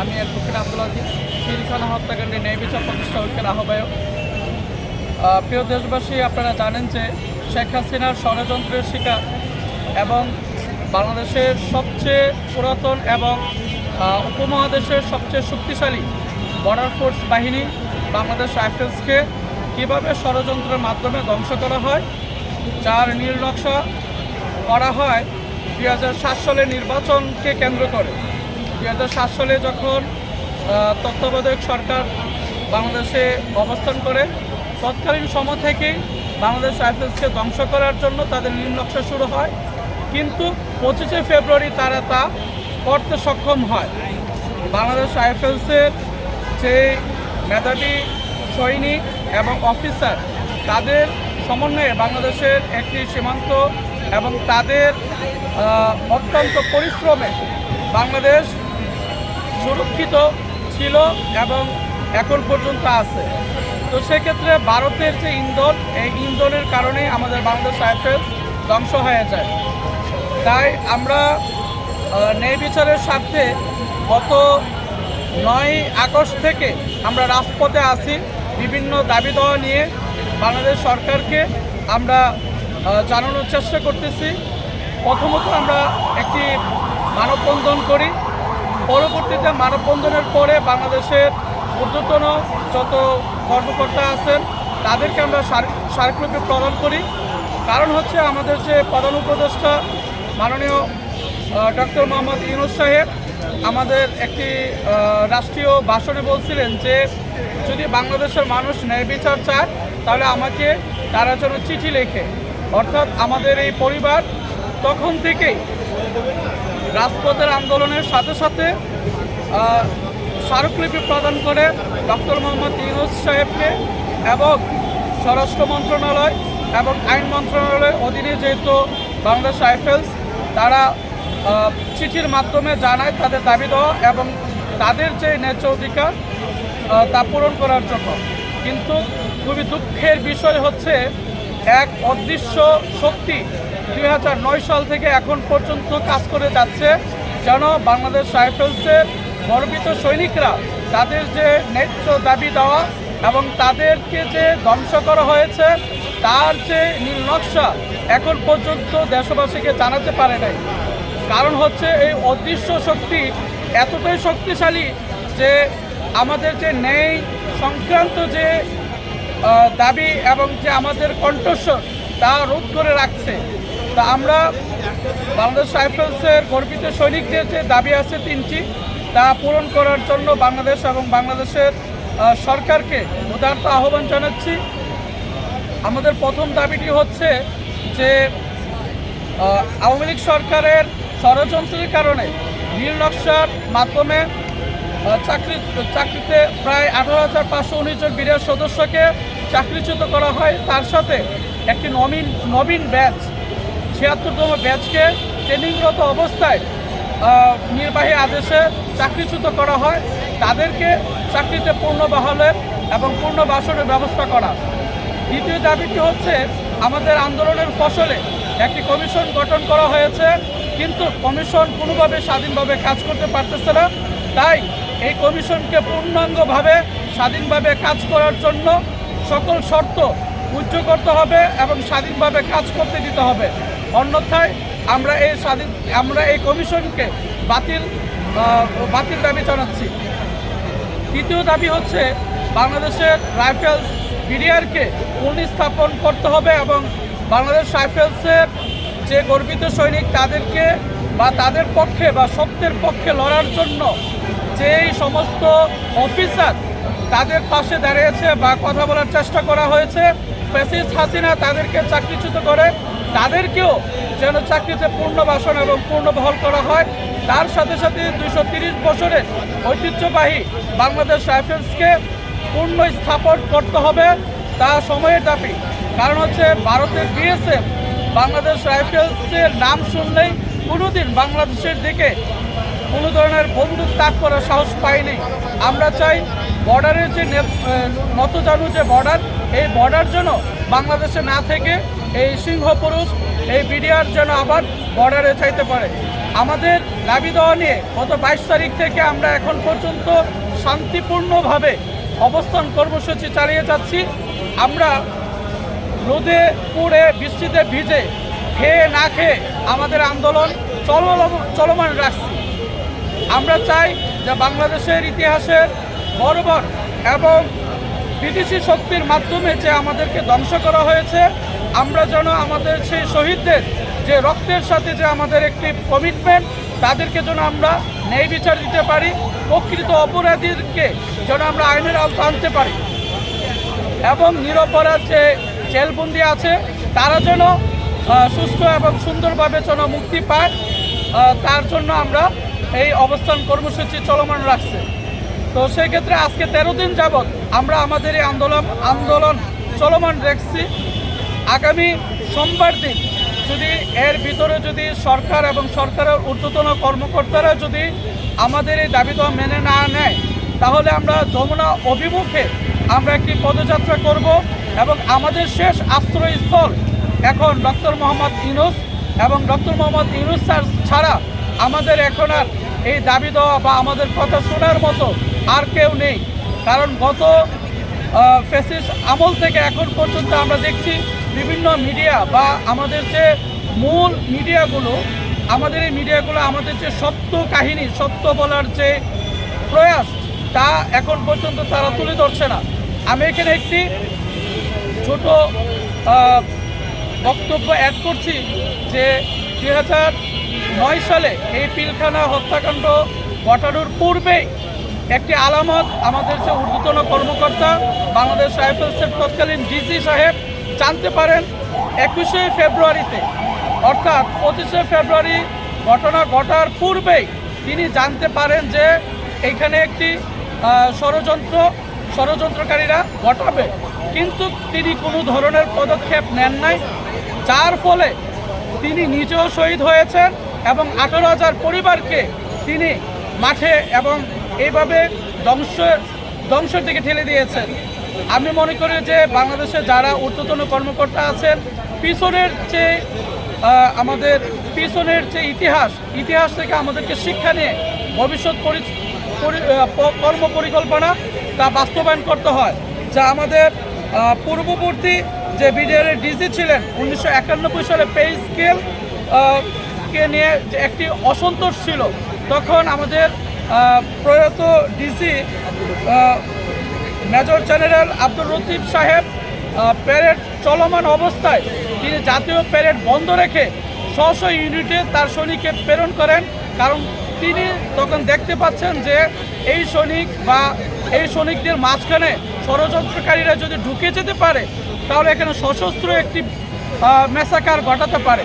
আমি অ্যাডভোকেট আব্দুল আজিজ পিলখানা হত্যাকাণ্ডে ন্যায় বিচার প্রতিষ্ঠা ঐক্যের আহ্বায়ক। আহ, প্রিয় দেশবাসী আপনারা জানেন যে শেখ হাসিনার ষড়যন্ত্রের শিকার এবং বাংলাদেশের সবচেয়ে পুরাতন এবং উপমহাদেশের সবচেয়ে শক্তিশালী বর্ডার ফোর্স বাহিনী বাংলাদেশ রাইফেলসকে কীভাবে ষড়যন্ত্রের মাধ্যমে ধ্বংস করা হয় যার নীল নকশা করা হয় দুই হাজার সাত সালের নির্বাচনকে কেন্দ্র করে। দুই হাজার সাত সালে যখন তত্ত্বাবধায়ক সরকার বাংলাদেশে অবস্থান করে, তৎকালীন সময় থেকেই বাংলাদেশ রাইফেলসকে ধ্বংস করার জন্য তাদের নীল নকশা শুরু হয়। কিন্তু পঁচিশে ফেব্রুয়ারি তারা তা করতে সক্ষম হয়। বাংলাদেশ রাইফেলসের যে মেধাবী সৈনিক এবং অফিসার, তাদের সমন্বয়ে বাংলাদেশের একটি সীমান্ত এবং তাদের অত্যন্ত পরিশ্রমে বাংলাদেশ সুরক্ষিত ছিল এবং এখন পর্যন্ত আছে। তো সেক্ষেত্রে ভারতের যে ইন্ধন, এই ইন্ধনের কারণে আমাদের বাংলাদেশ রাইফেলস ধ্বংস হয়ে যায়। তাই আমরা ন্যায় বিচারের স্বার্থে গত নয় আগস্ট থেকে আমরা রাজপথে আছি। বিভিন্ন দাবি দেওয়া নিয়ে বাংলাদেশ সরকারকে আমরা জানানোর চেষ্টা করতেছি। প্রথমত আমরা একটি মানববন্ধন করি। পরবর্তীতে মানববন্ধনের পরে বাংলাদেশের ঊর্ধ্বতন যত কর্মকর্তা আছেন, তাদেরকে আমরা স্মার- স্মারকলিপি প্রদান করি। কারণ হচ্ছে আমাদের যে প্রধান উপদেষ্টা মাননীয় ডক্টর মোহাম্মদ ইউনুস সাহেব আমাদের একটি রাষ্ট্রীয় ভাষণে বলছিলেন যে, যদি বাংলাদেশের মানুষ ন্যায় বিচার চায়, তাহলে আমাকে তারা যেন চিঠি লেখে। অর্থাৎ আমাদের এই পরিবার তখন থেকেই রাজপথের আন্দোলনের সাথে সাথে স্মারকলিপি প্রদান করে ডক্টর মোহাম্মদ ইউনুস সাহেবকে এবং স্বরাষ্ট্র মন্ত্রণালয় এবং আইন মন্ত্রণালয়ের অধীনে যেহেতু বাংলাদেশ রাইফেলস, তারা চিঠির মাধ্যমে জানায় তাদের দাবি দেওয়া এবং তাদের যে ন্যায্য অধিকার তা পূরণ করার জন্য। কিন্তু খুবই দুঃখের বিষয় হচ্ছে, এক অদৃশ্য শক্তি দুই হাজার নয় সাল থেকে এখন পর্যন্ত কাজ করে যাচ্ছে। যেন বাংলাদেশ রাইফেলসের গর্বিত সৈনিকরা তাদের যে ন্যায্য দাবি দেওয়া এবং তাদেরকে যে ধ্বংস করা হয়েছে, তার যে নীল নকশা এখন পর্যন্ত দেশবাসীকে জানাতে পারে নাই। কারণ হচ্ছে এই অদৃশ্য শক্তি এতটাই শক্তিশালী যে আমাদের যে ন্যায় সংক্রান্ত যে দাবি এবং যে আমাদের কণ্ঠস্বর তা রোধ করে রাখছে। তা আমরা বাংলাদেশ রাইফেলসের গর্বিত সৈনিকদের যে দাবি আছে তিনটি, তা পূরণ করার জন্য বাংলাদেশ এবং বাংলাদেশের সরকারকে উদারত আহ্বান জানাচ্ছি। আমাদের প্রথম দাবিটি হচ্ছে যে আওয়ামী লীগ সরকারের ষড়যন্ত্রের কারণে নীল নকশার মাধ্যমে চাকরি, চাকরিতে প্রায় আঠারো হাজার পাঁচশো উনিশ জন বিরের সদস্যকে চাকরিচ্যুত করা হয়। তার সাথে একটি নবীন নবীন ব্যাচ ছিয়াত্তরতম ব্যাচকে ট্রেনিংরত অবস্থায় নির্বাহী আদেশে চাকরিচ্যুত করা হয়। তাদেরকে চাকরিতে পূর্ণ বহালের এবং পূর্ণ বাসনের ব্যবস্থা করা। দ্বিতীয় দাবিটি হচ্ছে, আমাদের আন্দোলনের ফসলে একটি কমিশন গঠন করা হয়েছে, কিন্তু কমিশন কোনোভাবে স্বাধীনভাবে কাজ করতে পারতেছে না। তাই এই কমিশনকে পূর্ণাঙ্গভাবে স্বাধীনভাবে কাজ করার জন্য সকল শর্ত উচ্চ করতে হবে এবং স্বাধীনভাবে কাজ করতে দিতে হবে। অন্যথায় আমরা এই স্বাধীন আমরা এই কমিশনকে বাতিল বাতিল দাবি জানাচ্ছি। তৃতীয় দাবি হচ্ছে বাংলাদেশের রাইফেলস বিডিআরকে পুনঃস্থাপন করতে হবে এবং বাংলাদেশ রাইফেলসের যে গর্বিত সৈনিক তাদেরকে বা তাদের পক্ষে বা সত্যের পক্ষে লড়ার জন্য যেই সমস্ত অফিসার তাদের পাশে দাঁড়িয়েছে বা কথা বলার চেষ্টা করা হয়েছে ফেসিস হাসিনা তাদেরকে চাকরিচ্যুত করে তাদেরকেও যেন চাকরিতে পূর্ণবাসন এবং পূর্ণ বহল করা হয়। তার সাথে সাথে দুশো তিরিশ বছরের ঐতিহ্যবাহী বাংলাদেশ রাইফেলসকে পূর্ণ স্থাপন করতে হবে তা সময়ের দাবি। কারণ হচ্ছে ভারতের বিএসএফ বাংলাদেশ রাইফেলসের নাম শুনলেই কোনোদিন বাংলাদেশের দিকে কোনো ধরনের বন্দুক তাক করার সাহস পাইনি আমরা চাই বর্ডারের যে নতজানু যে বর্ডার, এই বর্ডার যেন বাংলাদেশে না থেকে এই সিংহ পুরুষ এই বিডিআর যেন আবার বর্ডারে চাইতে পারে। আমাদের দাবি দেওয়া নিয়ে গত বাইশ তারিখ থেকে আমরা এখন পর্যন্ত শান্তিপূর্ণভাবে অবস্থান কর্মসূচি চালিয়ে যাচ্ছি। আমরা রোদে পুড়ে বৃষ্টিতে ভিজে খেয়ে না খেয়ে আমাদের আন্দোলন চল চলমান রাখছি। আমরা চাই যে বাংলাদেশের ইতিহাসের বর্বর এবং বিদেশি শক্তির মাধ্যমে যে আমাদেরকে ধ্বংস করা হয়েছে, আমরা যেন আমাদের সেই শহীদদের যে রক্তের সাথে যে আমাদের একটি কমিটমেন্ট তাদেরকে যেন আমরা ন্যায় বিচার দিতে পারি, প্রকৃত অপরাধীদেরকে যেন আমরা আইনের আওতা আনতে পারি। এবং নিরপরাধ যে জেলবন্দি আছে, তারা যেন সুস্থ এবং সুন্দরভাবে যেন মুক্তি পায় তার জন্য আমরা এই অবস্থান কর্মসূচি চলমান রাখছি। তো সেক্ষেত্রে আজকে তেরো দিন যাবৎ আমরা আমাদের এই আন্দোলন আন্দোলন চলমান রেখছি। আগামী সোমবার দিন যদি এর ভিতরে যদি সরকার এবং সরকারের ঊর্ধ্বতন কর্মকর্তারা যদি আমাদের এই দাবি দেওয়া মেনে না নেয়, তাহলে আমরা যমুনা অভিমুখে আমরা একটি পদযাত্রা করব এবং আমাদের শেষ আশ্রয়স্থল এখন ডক্টর মোহাম্মদ ইউনুস এবং ডক্টর মোহাম্মদ ইউনুস স্যার ছাড়া আমাদের এখন আর এই দাবি দেওয়া বা আমাদের কথা শোনার মতো আর কেউ নেই। কারণ গত ফেসিস আমল থেকে এখন পর্যন্ত আমরা দেখছি বিভিন্ন মিডিয়া বা আমাদের যে মূল মিডিয়াগুলো, আমাদের এই মিডিয়াগুলো আমাদের যে সত্য কাহিনী, সত্য বলার যে প্রয়াস, তা এখন পর্যন্ত তারা তুলে ধরছে না। আমি এখানে একটি ছোট বক্তব্য অ্যাড করছি যে দুই হাজার নয় সালে এই পিলখানা হত্যাকাণ্ড ঘটানোর পূর্বেই একটি আলামত আমাদের যে ঊর্ধ্বতন কর্মকর্তা বাংলাদেশ রাইফেলসের তৎকালীন ডিসি সাহেব জানতে পারেন, একুশে ফেব্রুয়ারিতে, অর্থাৎ পঁচিশে ফেব্রুয়ারি ঘটনা ঘটার পূর্বেই তিনি জানতে পারেন যে এখানে একটি ষড়যন্ত্র, ষড়যন্ত্রকারীরা ঘটাবে। কিন্তু তিনি কোনো ধরনের পদক্ষেপ নেন নাই। যার ফলে তিনি নিজেও শহীদ হয়েছেন। এবং আঠারো হাজার পরিবারকে তিনি মাঠে এবং এইভাবে ধ্বংস ধ্বংসের দিকে ঠেলে দিয়েছেন। আমি মনে করি যে বাংলাদেশে যারা ঊর্ধ্বতন কর্মকর্তা আছেন, পিছনের যে আমাদের পিছনের যে ইতিহাস ইতিহাস থেকে আমাদেরকে শিক্ষা নিয়ে ভবিষ্যৎ কর্ম পরিকল্পনা তা বাস্তবায়ন করতে হয়, যা আমাদের পূর্ববর্তী যে বিডিআরের ডিসি ছিলেন, উনিশশো একানব্বই সালে পে স্কেল কে নিয়ে যে একটি অসন্তোষ ছিল, তখন আমাদের প্রয়াত DC major general Abdur Latif Saheb parade চলমান অবস্থায় তিনি জাতীয় প্যারেড বন্ধ রেখে স্ব ইউনিটে তার সৈনিককে প্রেরণ করেন। কারণ তিনি তখন দেখতে পাচ্ছেন যে এই সৈনিক বা এই সৈনিকদের মাঝখানে ষড়যন্ত্রকারীরা যদি ঢুকে যেতে পারে, তাহলে এখানে সশস্ত্র একটি মেসাকার ঘটাতে পারে।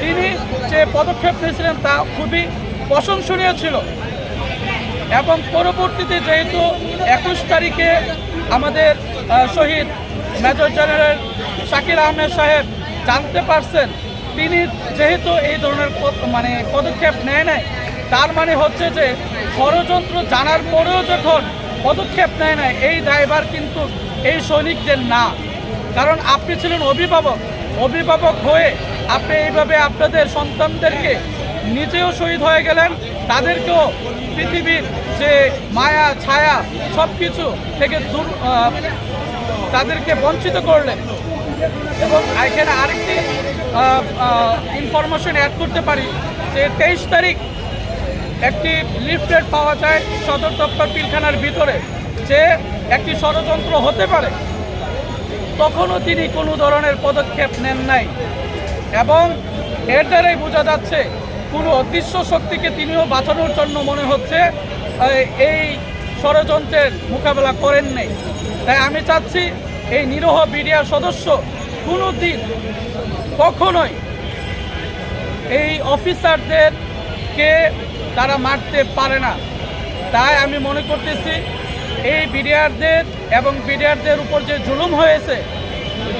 তিনি যে পদক্ষেপ নিয়েছিলেন তা খুবই প্রশংসনীয় ছিল। এবং পরবর্তীতে যেহেতু একুশ তারিখে আমাদের শহীদ মেজর জেনারেল শাকির আহমেদ সাহেব জানতে পারছেন, তিনি যেহেতু এই ধরনের মানে পদক্ষেপ নেয় নাই, তার মানে হচ্ছে যে ষড়যন্ত্র জানার পরেও যখন পদক্ষেপ নেয় নাই, এই দায়ভার কিন্তু এই সৈনিকদের না। কারণ আপনি ছিলেন অভিভাবক অভিভাবক হয়ে আপনি এইভাবে আপনাদের সন্তানদেরকে নিজেও শহীদ হয়ে গেলেন, তাদেরকেও পৃথিবীর যে মায়া, ছায়া সব কিছু থেকে দূর তাদেরকে বঞ্চিত করলেন। এবং এখানে আরেকটি ইনফরমেশন অ্যাড করতে পারি যে তেইশ তারিখ একটি লিফলেট পাওয়া যায় সদর দপ্তর পিলখানার ভিতরে, যে একটি ষড়যন্ত্র হতে পারে। তখনও তিনি কোনো ধরনের পদক্ষেপ নেন নাই। এবং এর দ্বারাই বোঝা যাচ্ছে, কোনো অদৃশ্য শক্তিকে তিনিও বাঁচানোর জন্য মনে হচ্ছে এই ষড়যন্ত্রের মোকাবেলা করেন নেই। তাই আমি চাচ্ছি, এই নিরহ বিডিআর সদস্য কোনো দিন কখনোই এই অফিসারদেরকে তারা মারতে পারে না। তাই আমি মনে করতেছি, এই বিডিআরদের এবং বিডিআরদের উপর যে জুলুম হয়েছে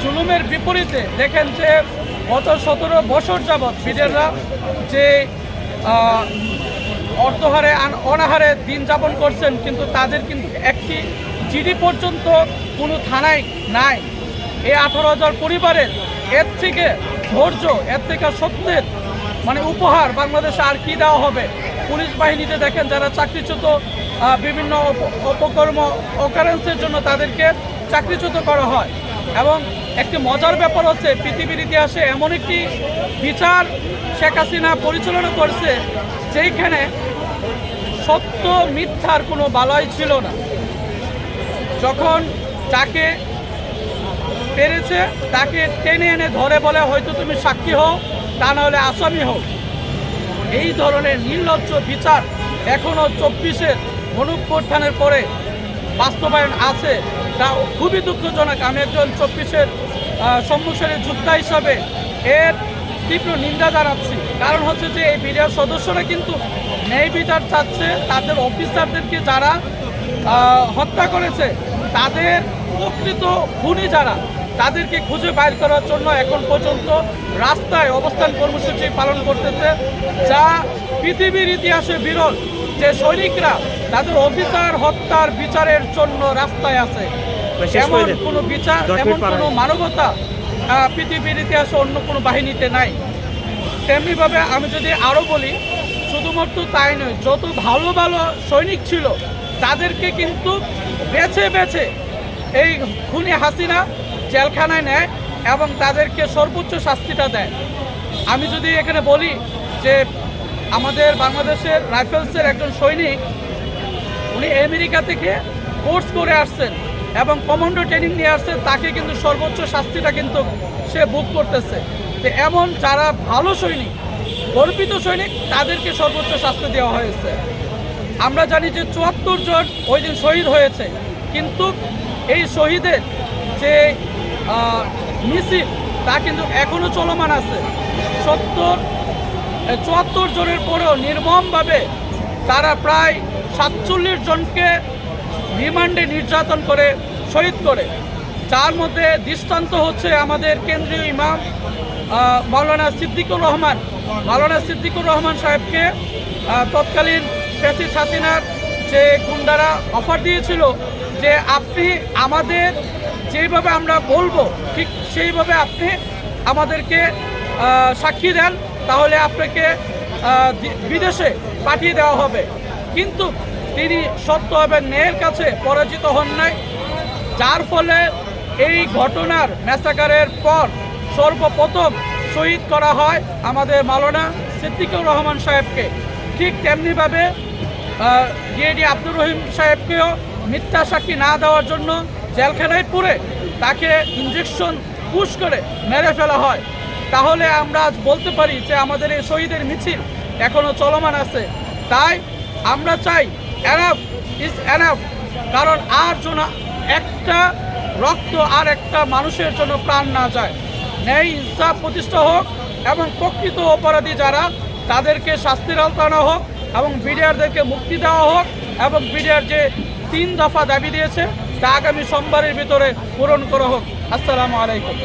জুলুমের বিপরীতে দেখেন যে গত সতেরো বছর যাবৎ বিডিআররা যে আন- অনাহারে দিন যাপন করছেন, কিন্তু তাদের কিন্তু একটি জিডি পর্যন্ত কোনো থানায় নাই। এই আঠারো হাজার পরিবারের, এর থেকে ধৈর্য, এর থেকে সত্যের মানে উপহার বাংলাদেশে আর কি দেওয়া হবে? পুলিশ বাহিনীতে দেখেন যারা চাকরিচ্যুত বিভিন্ন অপ- অপকর্ম অকারেন্সের জন্য তাদেরকে চাকরিচ্যুত করা হয়। এবং একটি মজার ব্যাপার হচ্ছে, পৃথিবীর ইতিহাসে এমন একটি বিচার শেখ হাসিনা পরিচালনা করছে, যেইখানে সত্য, মিথ্যার কোনো বালাই ছিল না। যখন তাকে পেরেছে, তাকে টেনে এনে ধরে বলে, হয়তো তুমি সাক্ষী হও, তা নাহলে আসামি হও। এই ধরনের নির্লজ্জ বিচার এখনও চব্বিশের অনুপ্রত্থানের পরে বাস্তবায়ন আছে, তা খুবই দুঃখজনক। আমি একজন চব্বিশের সম্মুখের যোদ্ধা হিসাবে এর তীব্র নিন্দা জানাচ্ছি। কারণ হচ্ছে যে এই বিডিআর সদস্যরা কিন্তু ন্যায় বিচার চাচ্ছে, তাদের অফিসারদেরকে যারা হত্যা করেছে, তাদের প্রকৃত খুনি যারা তাদেরকে খুঁজে বাইর করার জন্য এখন পর্যন্ত রাস্তায় অবস্থান কর্মসূচি পালন করতেছে যা পৃথিবীর ইতিহাসে বিরল। যে সৈনিকরা তাদের অফিসার হত্যার বিচারের জন্য রাস্তায় আছে এমন কোনো বিচার এমন কোনো মানবতা পৃথিবীর ইতিহাসে অন্য কোনো বাহিনীতে নাই। তেমনিভাবে আমি যদি আরও বলি শুধুমাত্র তাই নয় যত ভালো ভালো সৈনিক ছিল তাদেরকে কিন্তু বেছে বেছে এই খুনি হাসিনা জেলখানায় নেয় এবং তাদেরকে সর্বোচ্চ শাস্তিটা দেয়। আমি যদি এখানে বলি যে আমাদের বাংলাদেশের রাইফেলসের একজন সৈনিক, উনি আমেরিকা থেকে কোর্স করে আসছেন এবং কমান্ডো ট্রেনিং নিয়ে আসছেন, তাকে কিন্তু সর্বোচ্চ শাস্তিটা কিন্তু সে বুক করতেছে। তো এমন যারা ভালো সৈনিক, গর্বিত সৈনিক, তাদেরকে সর্বোচ্চ শাস্তি দেওয়া হয়েছে। আমরা জানি যে চুয়াত্তর জন ওই দিন শহীদ হয়েছে, কিন্তু এই শহীদের যে মিছিল তা কিন্তু এখনও চলমান আছে। সত্তর চুয়াত্তর জনের পরেও নির্মমভাবে তারা প্রায় সাতচল্লিশ জনকে রিমান্ডে নির্যাতন করে শহীদ করে। যার মধ্যে দৃষ্টান্ত হচ্ছে আমাদের কেন্দ্রীয় ইমাম আহ, মাওলানা সিদ্দিকুর রহমান। মাওলানা সিদ্দিকুর রহমান সাহেবকে তৎকালীন ফেসিস হাসিনার যে গুন্ডারা অফার দিয়েছিল যে আপনি আমাদের যেইভাবে আমরা বলব, ঠিক সেইভাবে আপনি আমাদেরকে সাক্ষী দেন, তাহলে আপনাকে বিদেশে পাঠিয়ে দেওয়া হবে। কিন্তু তিনি সত্য এবং ন্যায়ের কাছে পরাজিত হন নাই। যার ফলে এই ঘটনার ম্যাসাকারের পর সর্বপ্রথম শহীদ করা হয় আমাদের মাওলানা সিদ্দিকুর রহমান সাহেবকে। ঠিক তেমনিভাবে ডিএডি আব্দুর রহিম সাহেবকেও মিথ্যা সাক্ষী না দেওয়ার জন্য জেলখানায় পুরে তাকে ইঞ্জেকশন পুশ করে মেরে ফেলা হয়। তাহলে আমরা আজ বলতে পারি যে আমাদের এই শহীদের মিছিল এখনও চলমান আছে। তাই আমরা চাই এনাফ ইজ এনাফ কারণ আর জন্য একটা রক্ত আর একটা মানুষের জন্য প্রাণ না যায়। ন্যায় ইনসাফ প্রতিষ্ঠা হোক এবং প্রকৃত অপরাধী যারা, তাদেরকে শাস্তির আওতা আনা হোক এবং বিডিআরদেরকে মুক্তি দেওয়া হোক এবং বিডিআর যে তিন দফা দাবি দিয়েছে তা আগামী সোমবারের ভিতরে পূরণ করা হোক। আসসালামু আলাইকুম।